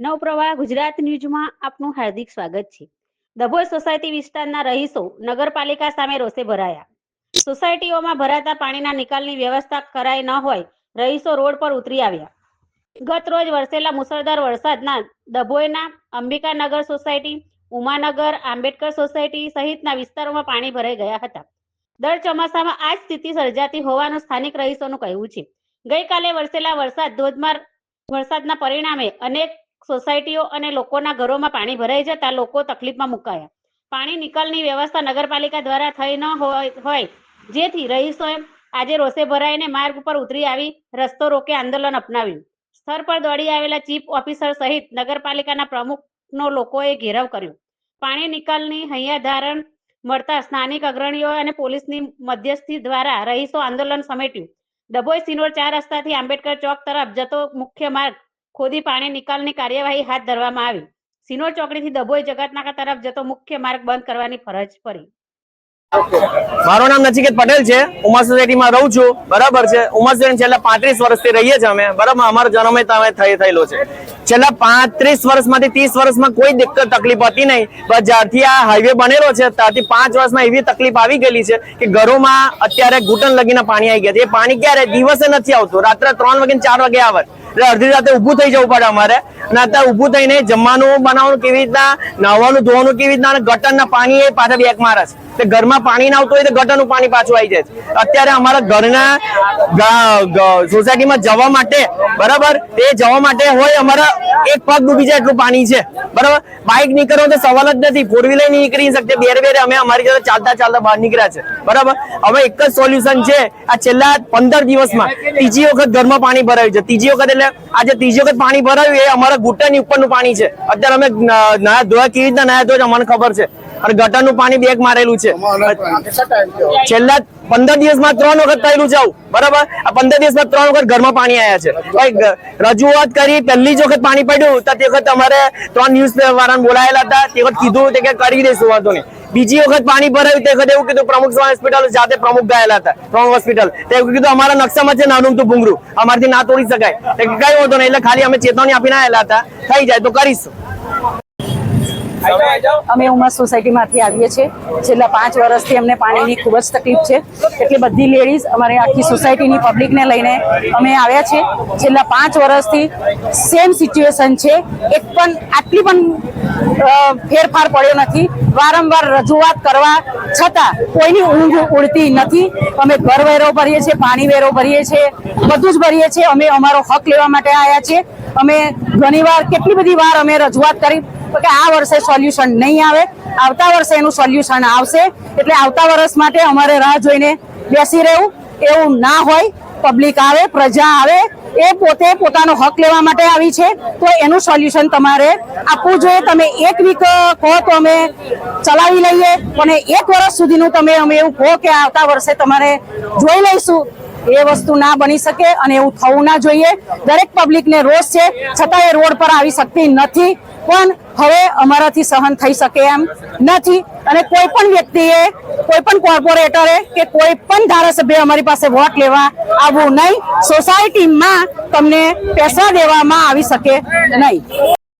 નવપ્રવાહ ગુજરાત ન્યૂઝમાં આપનું હાર્દિક સ્વાગત છે. ડભોઈ સોસાયટી વિસ્તારના રહીશો નગરપાલિકા સામે રોષે ભરાયા. સોસાયટીઓમાં ભરાતા પાણીના નિકાલની વ્યવસ્થા કરાઈ ન હોય રહીશો રોડ પર ઉતરી આવ્યા. ગત રોજ વરસેલા મુસળધાર વરસાદના ડભોઈના અંબિકાનગર સોસાયટી, ઉમાનગર, આંબેડકર સોસાયટી સહિતના વિસ્તારોમાં પાણી ભરાઈ ગયા હતા. દર ચોમાસામાં આ સ્થિતિ સર્જાતી હોવાનું સ્થાનિક રહીશોનું કહેવું છે. ગઈકાલે વરસેલા વરસાદ ધોધમાર વરસાદના પરિણામે અનેક સોસાયટીઓ અને લોકોના ઘરોમાં પાણી ભરાઈ જતા લોકો તકલીફમાં મુકાયા. પાણી નિકાલની વ્યવસ્થા નગરપાલિકા દ્વારા થઈ ન હોય, જેથી રહીશોએ આજે રોષે ભરાઈને માર્ગ ઉપર ઉતરી આવી રસ્તો રોકે આંદોલન અપનાવ્યું. સ્થળ પર દોડી આવેલા ચીફ ઓફિસર સહિત નગરપાલિકાના પ્રમુખનો લોકોએ ઘેરાવ કર્યો. પાણી નિકાલની હૈયા ધારણ મળતા સ્થાનિક અગ્રણીઓ અને પોલીસની મધ્યસ્થી દ્વારા રહીશો આંદોલન સમેટ્યું. ડભોઈ સિનોર ચાર રસ્તાથી આંબેડકર ચોક તરફ જતો મુખ્ય માર્ગ ખોદી પાણી નિકાલની કાર્યવાહી હાથ ધરવામાં આવી. સિનોર ચોકડીથી દબોઈ જગતનાકા તરફ જતો મુખ્ય માર્ગ બંધ કરવાની ફરજ પડી. મારું નામ નચિકેત પટેલ છે. ઉમા સોસાયટીમાં રહું છું. બરાબર છે. ઉમા સોસાયટી છેલ્લા પાંત્રીસ વર્ષથી રહીએ છીએ અમે. બરાબર, અમારો જન્મ તમે થઈ થયેલો છે. છેલ્લા પાંત્રીસ વર્ષમાંથી ત્રીસ વર્ષમાં કોઈ દિક્કત, તકલીફ હતી નહીં. પણ જ્યારથી આ હાઈવે બનેલો છે, ત્યારથી પાંચ વર્ષમાં એવી તકલીફ આવી ગયેલી છે કે ઘરોમાં અત્યારે ઘૂંટણ લગીને પાણી આવી ગયા છે. એ પાણી ક્યારે? દિવસે નથી આવતું. રાત્રે ત્રણ વાગે ચાર વાગે આવે. એટલે અડધી રાતે ઊભું થઈ જવું પડે અમારે. અને અત્યારે ઊભું થઈને જમવાનું બનાવવાનું કેવી રીતના, નાહવાનું ધોવાનું કેવી રીતના ગટરના પાણી એ પાછા બેક મારે છે. તે ઘરમાં પાણી ના આવતું હોય તો ગટરનું પાણી પાછું આવી જાય અત્યારે અમારા ઘરના સોસાયટીમાં જવા માટે, બરાબર? તે જવા માટે હોય અમારા એક પગ ડૂબી જાય એટલું પાણી છે. બરાબર? બાઇક નીકળો તો સવાલ જ નથી. ફોર વ્હીલર નીકળી શકતે. બેર બેરે અમે અમારી જોડે ચાલતા ચાલતા બહાર નીકળ્યા છે. બરાબર? હવે એક જ સોલ્યુશન છે. આ છેલ્લા પંદર દિવસમાં ત્રીજી વખત ઘરમાં પાણી ભરાયું છે. ત્રીજી વખત એટલે આજે ત્રીજી વખત પાણી ભરાયું એ અમારા ઘૂંટણની ઉપરનું પાણી છે. અત્યારે અમે નયા ધોયા, કેવી રીતના નાયા ધોયા અમને ખબર છે. અને ગટરનું પાણી બેગ મારેલું છે. છેલ્લા પંદર દિવસમાં ત્રણ વખત થયેલું છે બરાબર? આ પંદર દિવસમાં ત્રણ વખત ઘરમાં પાણી આવ્યા છે. રજૂઆત કરી, પહેલી જ વખત પાણી પડ્યું, તો તે વખત અમારે ત્રણ ન્યૂઝ વાળાને બોલાયેલા હતા. તે વખત કીધું કે કરી દઈશું, વાંધો નહીં. બીજી વખત પાણી ભરાયું, તે વખત એવું કીધું, પ્રમુખ હોસ્પિટલ જાતે પ્રમુખ ગયેલા હતા, પ્રમુખ હોસ્પિટલ તે કીધું, અમારા નકશામાં છે નાનું ભૂંગરું અમારથી ના તોડી શકાય. કઈ વાંધો નહીં, એટલે ખાલી અમે ચેતવણી આપીને આવેલા હતા. થઈ જાય તો કરીશું. અમે ઉમા સોસાયટીમાંથી આવીએ છીએ. છેલ્લા પાંચ વર્ષથી અમને પાણીની ખૂબ જ તકલીફ છે. એટલે બધી લેડીઝ અમારે આખી સોસાયટીની પબ્લિકને લઈને અમે આવ્યા છીએ. છેલ્લા પાંચ વર્ષથી સેમ સિચ્યુએશન છે. એક પણ આટલી પણ ફેરફાર પડ્યો નથી. વારંવાર રજૂઆત કરવા છતાં કોઈની ઊંઘ ઉડતી નથી. અમે ઘર વેરો ભરીએ છીએ પાણી વેરો ભરીએ છીએ, બધું જ ભરીએ છીએ. અમે અમારો હક લેવા માટે આવ્યા છીએ. અમે ઘણીવાર કેટલી બધી વાર અમે રજૂઆત કરી. તો કે આ વર્ષે સોલ્યુશન નહીં આવે. આવતા વર્ષે એનું સોલ્યુશન આવશે. એટલે આવતા વર્ષ માટે અમારે રાહ જોઈને બેસી રહેવું. એવું ના હોય પબ્લિક આવે, પ્રજા આવે, એ પોતે પોતાનો હક લેવા માટે આવી છે. તો એનું સોલ્યુશન તમારે આપવું જોઈએ. તમે એક વીક કહો તો અમે ચલાવી લઈએ. પણ એક વર્ષ સુધીનું તમે અમે એવું કહો કે આવતા વર્ષે તમારે જોઈ લઈશું. એ વસ્તુ ના બની શકે અને એવું થવું ના જોઈએ. દરેક પબ્લિકને રોષ છે. છતાં એ રોડ પર આવી શકતી નથી. પણ હવે અમારાથી સહન થઈ શકે એમ નથી. અને કોઈ પણ વ્યક્તિએ, કોઈ પણ કોર્પોરેટરે કે કોઈ પણ ધારાસભ્ય અમારી પાસે વોટ લેવા આવવું નહીં. સોસાયટીમાં તમને પૈસા દેવામાં આવી શકે નહીં.